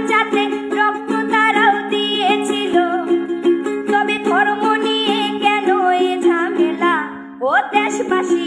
বাঁচাতে রক্ত তারাও দিয়েছিল। তবে ধর্ম নিয়ে কেন এ ঝামেলা? ও দেশবাসী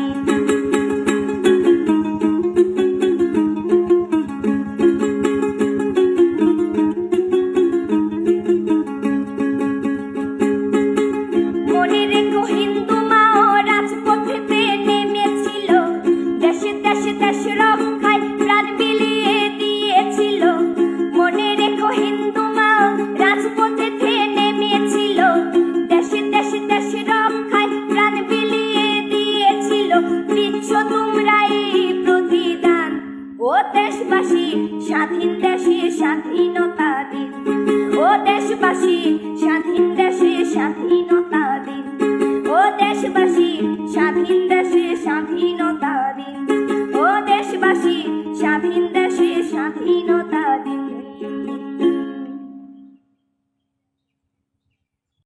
দিচ্ছ তোমরা প্রতিদান। ও দেশবাসী, স্বাধীন দেশে স্বাধীনতা দিন। ও দেশবাসী, স্বাধীন দেশে স্বাধীনতা দিন। ও দেশবাসী, স্বাধীন দেশে স্বাধীনতা দিন। ও দেশবাসী, স্বাধীন দেশে স্বাধীনতা দিন।